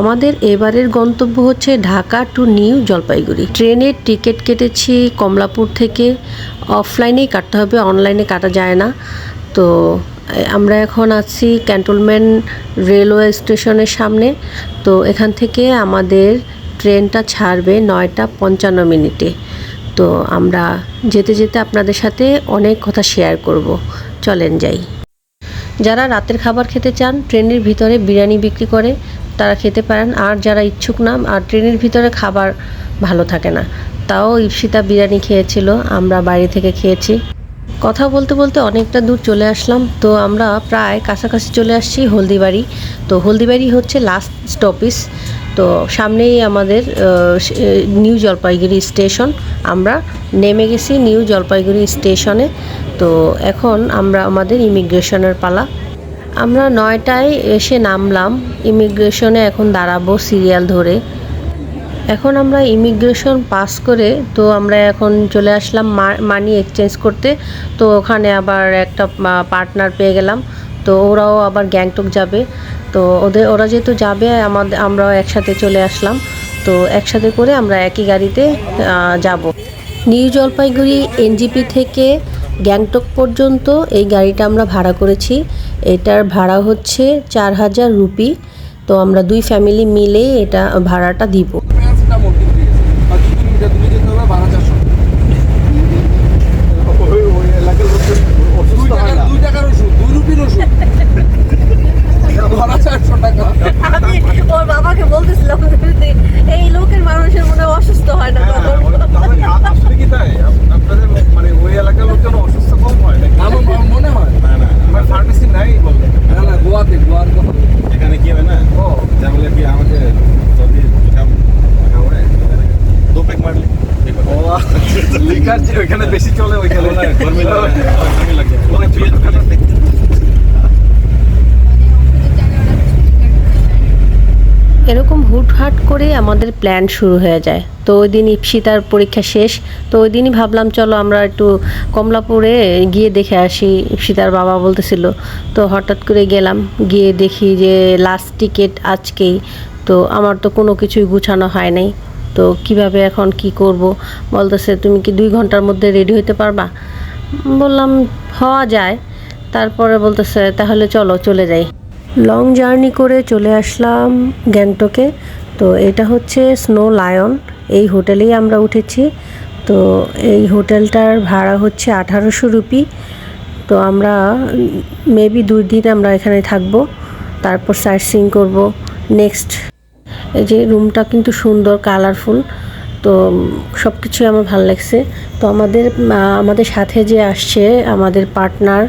আমাদের এবারের গন্তব্য হচ্ছে ঢাকা টু নিউ জলপাইগুড়ি। ট্রেনের টিকিট কেটেছি কমলাপুর থেকে। অফলাইনেই কাটতে হবে, অনলাইনে কাটা যায় না। তো আমরা এখন আছি ক্যান্টনমেন্ট রেলওয়ে স্টেশনের সামনে। তো, এখান থেকে আমাদের ট্রেনটা ছাড়বে নয়টা পঞ্চান্ন মিনিটে। তো, আমরা যেতে যেতে আপনাদের সাথে অনেক কথা শেয়ার করব। চলেন যাই। যারা রাতের খাবার খেতে চান, ট্রেনের ভিতরে বিরিয়ানি বিক্রি করে তারা খেতে পারেন। আর যারা ইচ্ছুক না, আর ট্রেনের ভিতরে খাবার ভালো থাকে না, তাও ইপসিতা বিরিয়ানি খেয়েছিল, আমরা বাইরে থেকে খেয়েছি। কথা বলতে বলতে অনেকটা দূর চলে আসলাম, তো আমরা প্রায় কাছাকাছি চলে আসছি হলদিবাড়ি। তো হলদিবাড়ি হচ্ছে লাস্ট স্টপিস তো সামনেই আমাদের নিউ জলপাইগুড়ি স্টেশন। আমরা নেমে গেছি নিউ জলপাইগুড়ি স্টেশনে, তো এখন আমরা আমাদের ইমিগ্রেশনের পালা। আমরা নয়টায় এসে নামলাম। ইমিগ্রেশনে এখন দাঁড়াবো সিরিয়াল ধরে। এখন আমরা ইমিগ্রেশন পাস করে তো আমরা এখন চলে আসলাম মানি এক্সচেঞ্জ করতে। তো ওখানে আবার একটা পার্টনার পেয়ে গেলাম। তো ওরাও আবার গ্যাংটক যাবে। তো ওদের, ওরা যেহেতু যাবে, আমাদের, আমরাও একসাথে চলে আসলাম। তো একসাথে করে আমরা একই গাড়িতে যাব। নিউ জলপাইগুড়ি এনজিপি থেকে গ্যাংটক পর্যন্ত এই গাড়িটা আমরা ভাড়া করেছি। এটার ভাড়া হচ্ছে চার হাজার রুপি। তো আমরা দুই ফ্যামিলি মিলে এটা ভাড়াটা দিব প্যারাসিটামল কিনতে গেছি আর দু কিলোমিটার দূরে যেতে হবে বারো চারশো ওই ওই এলাকার লোকজন দুই অসুস্থ হয় টাকার না দুই টাকার ওষুধ দুই রুপির ওষুধ বারো চারশো টাকা আমি ওর বাবাকে বলতেছিলাম যে এই লোকের মানুষের মনে হয় অসুস্থ হয় না হ্যাঁ, তখন ওটা- তাহলে আসলে কি তাই আপ- আপনাদের মানে ওই এলাকার লোকজন অসুস্থ কম হয় নাকি আমার মা- মনে হয় না না আমার ফার্মেসি নাই বলতে না না গোয়াতে গোয়ার কথা এখানে কি হবে না ও যেমন কি আমাকে যদি কাম লাগা হয় দো পেক মারলে ও লিকার যে ওইখানে বেশি চলে ওইখানে গরমি লাগে গরমি লাগে ওখানে ফিল খাতা দেখতে এরকম হুটহাট করে আমাদের প্ল্যান শুরু হয়ে যায়। তো ওই দিন ইপসিতার পরীক্ষা শেষ। তো ওই দিনই ভাবলাম, চলো আমরা একটু কমলাপুরে গিয়ে দেখে আসি। ইপসিতার বাবা বলতেছিল, তো হঠাৎ করে গেলাম, গিয়ে দেখি যে লাস্ট টিকিট আজকেই। তো আমার তো কোনো কিছুই গুছানো হয় নাই। তো কীভাবে এখন কি করব? বলতেছে, তুমি কি দুই ঘণ্টার মধ্যে রেডি হতে পারবা? বললাম, হওয়া যায়। তারপরে বলতেছে, তাহলে চলো, চলে যাই। লং জার্নি করে চলে আসলাম গ্যাংটকে। তো এটা হচ্ছে স্নো লায়ন, এই হোটেলেই আমরা উঠেছি। তো এই হোটেলটার ভাড়া হচ্ছে আঠারোশো রুপি। তো আমরা মেবি দুই দিন আমরা এখানে থাকব, তারপর সাইট সিং করব। নেক্সট এই যে রুমটা কিন্তু সুন্দর কালারফুল তো সব কিছুই আমার ভালো লাগছে। তো আমাদের আমাদের সাথে যে আসছে, আমাদের পার্টনার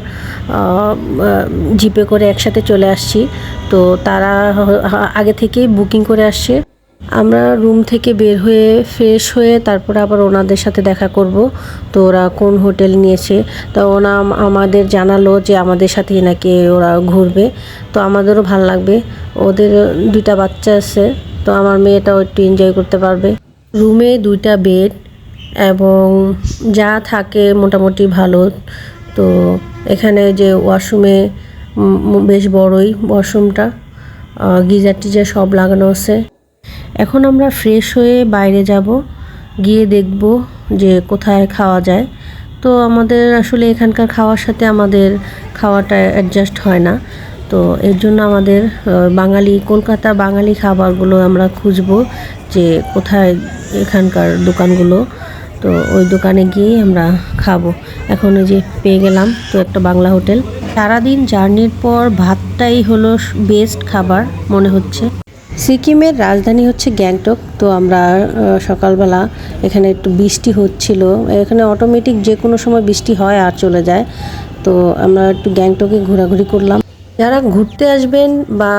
জিপে করে একসাথে চলে আসছি। তো তারা আগে থেকেই বুকিং করে আসছে। আমরা রুম থেকে বের হয়ে ফ্রেশ হয়ে তারপরে আবার ওনাদের সাথে দেখা করব, তো ওরা কোন হোটেল নিয়েছে। তো ওনা আমাদের জানালো যে আমাদের সাথে নাকি ওরা ঘুরবে। তো আমাদেরও ভালো লাগবে। ওদের দুইটা বাচ্চা আছে, তো আমার মেয়েটাও একটু এনজয় করতে পারবে। রুমে দুইটা বেড এবং যা থাকে মোটামুটি ভালো। তো এখানে যে ওয়াশরুমে বেশ বড়ই ওয়াশরুমটা। গিজার টিজার সব লাগানো আছে। এখন আমরা ফ্রেশ হয়ে বাইরে যাব। গিয়ে দেখব যে কোথায় খাওয়া যায়। তো আমাদের আসলে এখানকার খাওয়ার সাথে আমাদের খাওয়াটা অ্যাডজাস্ট হয় না। তো এর জন্য আমাদের বাঙালি, কলকাতা বাঙালি খাবারগুলো আমরা খুঁজবো যে কোথায় এখানকার দোকানগুলো। তো ওই দোকানে গিয়ে আমরা খাব। এখন যে পেয়ে গেলাম তো একটা বাংলা হোটেল। সারাদিন জার্নির পর ভাতটাই হলো বেস্ট খাবার মনে হচ্ছে। সিকিমের রাজধানী হচ্ছে গ্যাংটক। তো আমরা সকালবেলা এখানে একটু বৃষ্টি হচ্ছিল। এখানে অটোমেটিক যে কোনো সময় বৃষ্টি হয় আর চলে যায়। তো আমরা একটু গ্যাংটকে ঘোরাঘুরি করলাম। যারা ঘুরতে আসবেন বা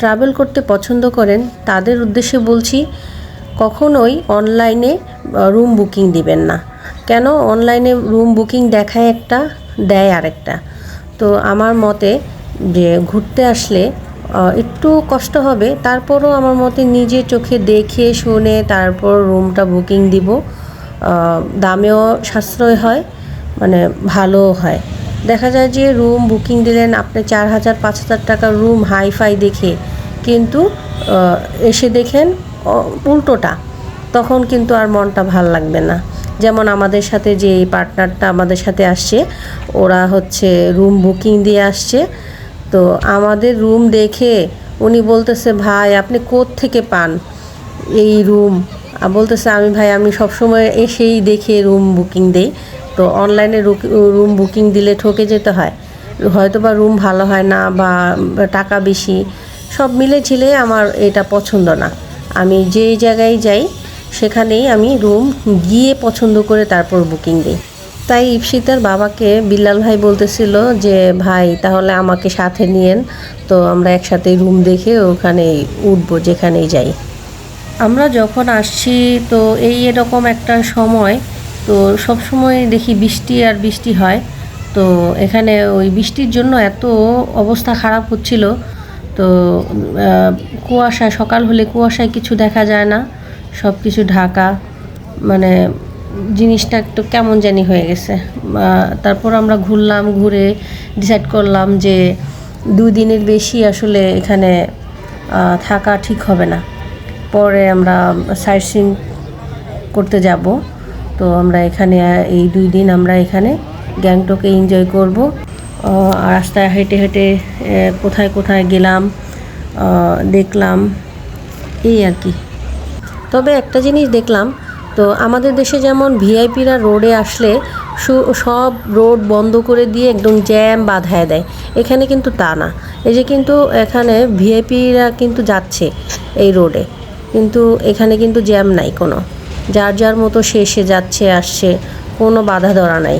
ট্রাভেল করতে পছন্দ করেন, তাদের উদ্দেশ্যে বলছি কখনোই অনলাইনে রুম বুকিং দিবেন না। কেন? অনলাইনে রুম বুকিং দেখায় একটা, দেয় আরেকটা। তো আমার মতে যে ঘুরতে আসলে একটু কষ্ট হবে, তারপরও আমার মতে নিজে চোখে দেখে শুনে তারপর রুমটা বুকিং দিব। দামেও সাশ্রয় হয় মানে ভালোও হয়। দেখা যায় যে রুম বুকিং দিলেন আপনি চার হাজার, পাঁচ হাজার টাকার রুম হাই ফাই দেখে। কিন্তু এসে দেখেন উল্টোটা। তখন কিন্তু আর মনটা ভালো লাগবে না। যেমন আমাদের সাথে যে পার্টনারটা আমাদের সাথে আসছে, ওরা হচ্ছে রুম বুকিং দিয়ে আসছে। তো আমাদের রুম দেখে উনি বলতেছে, ভাই, আপনি থেকে পান এই রুম বলতেছে, আমি, ভাই, আমি সবসময় এসেই দেখে রুম বুকিং দেই। তো অনলাইনে রুম বুকিং দিলে ঠকে যেতে হয়। হয়তো বা রুম ভালো হয় না বা টাকা বেশি, সব মিলে ঝিলে আমার এটা পছন্দ না। আমি যেই জায়গায় যাই, সেখানেই আমি রুম গিয়ে পছন্দ করে তারপর বুকিং দিই। তাই ইপসিতার বাবাকে বিল্লাল ভাই বলতেছিল যে, ভাই, তাহলে আমাকে সাথে নিয়েন। তো আমরা একসাথে রুম দেখে ওখানে উঠবো, যেখানেই যাই। আমরা যখন আসছি, তো এই এরকম একটা সময় তো সব সময় দেখি বৃষ্টি আর বৃষ্টি হয়। তো এখানে ওই বৃষ্টির জন্য এত অবস্থা খারাপ হচ্ছিল। তো কুয়াশায়, সকাল হলে কুয়াশায় কিছু দেখা যায় না। সব কিছু ঢাকা মানে জিনিসটা একটু কেমন জানি হয়ে গেছে। তারপর আমরা ঘুরলাম, ঘুরে ডিসাইড করলাম যে দুই দিনের বেশি আসলে এখানে থাকা ঠিক হবে না। পরে আমরা সাইট সিন করতে যাব। তো আমরা এখানে, এই দুই দিন আমরা এখানে গ্যাংটকে এনজয় করব। রাস্তায় হেঁটে হেঁটে কোথায় কোথায় গেলাম দেখলাম, এই আর কি। তবে একটা জিনিস দেখলাম, তো আমাদের দেশে যেমন ভিআইপিরা রোডে আসলে সব রোড বন্ধ করে দিয়ে একদম জ্যাম বাধায় দেয়, এখানে কিন্তু তা না। এই যে কিন্তু এখানে ভিআইপিরা কিন্তু যাচ্ছে এই রোডে, কিন্তু এখানে কিন্তু জ্যাম নাই কোনো। যার যার মতো সে সে যাচ্ছে আসছে কোনো বাধা ধরা নাই।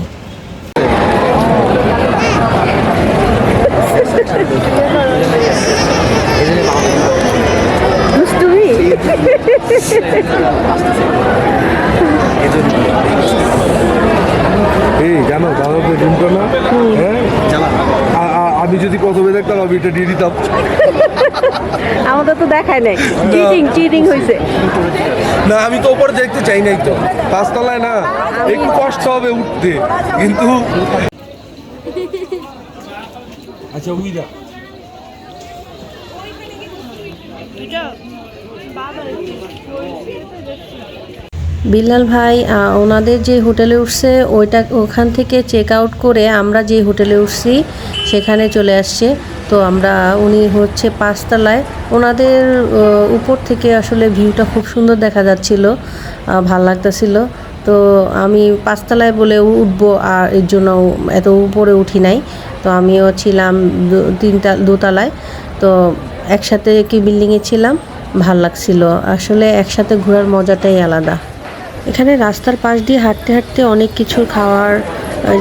এই জানো জানো তো না? হ্যাঁ? আমি যদি প্রথমে দেখতাম আমি এটা দিয়ে দিতাম। আমাদের তো দেখায় নাই। চিটিং চিটিং হয়েছে না আমি তো ওপরে দেখতে চাই নাই তো। পাঁচতলায় না একটু কষ্ট হবে উঠতে। কিন্তু আচ্ছা উইদা বিল্লাল ভাই ওনাদের যে হোটেলে উঠছে, ওইটা ওখান থেকে চেক আউট করে আমরা যে হোটেলে উঠছি, সেখানে চলে আসছে। তো আমরা, উনি হচ্ছে পাঁচতলায়। ওনাদের উপর থেকে আসলে ভিউটা খুব সুন্দর দেখা যাচ্ছিল ভালো লাগতেছিল। তো আমি পাঁচতলায় বলে উঠবো, আর এর জন্য এত উপরে উঠি নাই। তো আমিও ছিলাম তিনটা, দোতলায়। তো একসাথে কি বিল্ডিংয়ে ছিলাম, ভালো লাগছিল। আসলে একসাথে ঘোরার মজাটাই আলাদা। এখানে রাস্তার পাশ দিয়ে হাঁটতে হাঁটতে অনেক কিছু খাওয়ার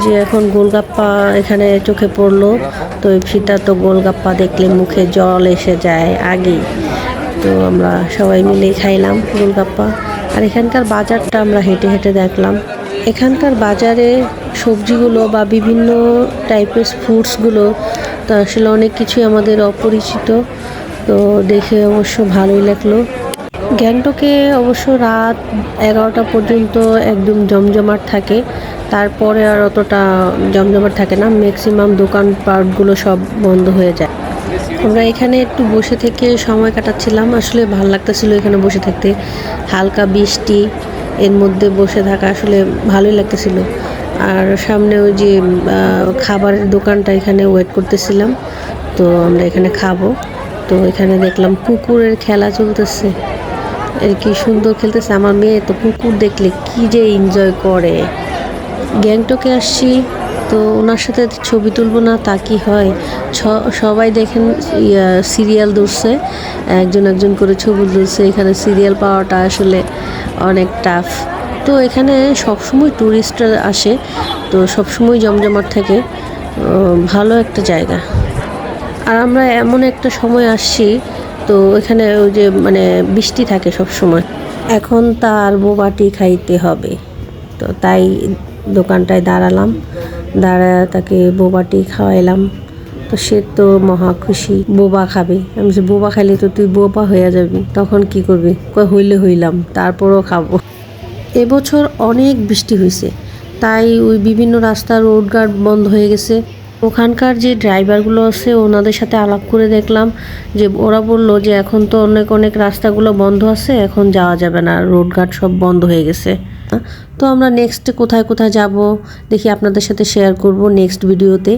যে এখন গোলগাপ্পা এখানে চোখে পড়ল, তো ইপসিতা তো গোলগাপ্পা দেখলে মুখে জল এসে যায় আগেই। তো আমরা সবাই মিলেই খাইলাম গোলগাপ্পা। আর এখানকার বাজারটা আমরা হেঁটে হেঁটে দেখলাম। এখানকার বাজারে সবজিগুলো বা বিভিন্ন টাইপের ফ্রুটসগুলো তো আসলে অনেক কিছুই আমাদের অপরিচিত। তো দেখে অবশ্য ভালোই লাগল। গ্যাংটকে অবশ্য রাত এগারোটা পর্যন্ত একদম জমজমাট থাকে। তারপরে আর অতটা জমজমাট থাকে না। ম্যাক্সিমাম দোকান দোকানপাটগুলো সব বন্ধ হয়ে যায়। আমরা এখানে একটু বসে থেকে সময় কাটাচ্ছিলাম। আসলে ভালো লাগতেছিল এখানে বসে থাকতে। হালকা বৃষ্টি, এর মধ্যে বসে থাকা আসলে ভালোই লাগতেছিল। আর সামনে ওই যে খাবারের দোকানটা এখানে ওয়েট করতেছিলাম। তো আমরা এখানে খাব। তো এখানে দেখলাম কুকুরের খেলা চলতেছে। এর কি সুন্দর খেলতেছে আমার মেয়ে তো কুকুর দেখলে কি যে এনজয় করে। গ্যাংটকে আসছি, তো ওনার সাথে ছবি তুলবো না, তা কি হয়? সবাই দেখেন সিরিয়াল ধরছে, একজন একজন করে ছবি তুলছে, এখানে সিরিয়াল পাওয়াটা আসলে অনেক টাফ তো এখানে সবসময় ট্যুরিস্টরা আসে, তো সবসময় জমজমাট থাকে ভালো একটা জায়গা। আর আমরা এমন একটা সময় আসছি তো এখানে ওই যে মানে বৃষ্টি থাকে সব সময় এখন তার বোবাটি খাইতে হবে। তো তাই দোকানটায় দাঁড়ালাম। দাঁড়ায় তাকে বোবাটি খাওয়াইলাম। তো সে তো মহা খুশি। বোবা খাবে। আমি বলছি, বোবা খাইলে তো তুই বোবা হয়ে যাবি। তখন কি করবি? কয় হইলে হইলাম। তারপরও খাব। এবছর অনেক বৃষ্টি হয়েছে তাই ওই বিভিন্ন রাস্তার রোড গার্ড বন্ধ হয়ে গেছে। ওখানকার যে ড্রাইভারগুলো আছে, ওনাদের সাথে আলাপ করে দেখলাম যে ওরা বলল যে এখন তো অনেক অনেক রাস্তাগুলো বন্ধ আছে, এখন যাওয়া যাবে না রোডঘাট সব বন্ধ হয়ে গেছে। তো আমরা নেক্সট কোথায় কোথায় যাব, দেখি আপনাদের সাথে শেয়ার করব নেক্সট ভিডিওতে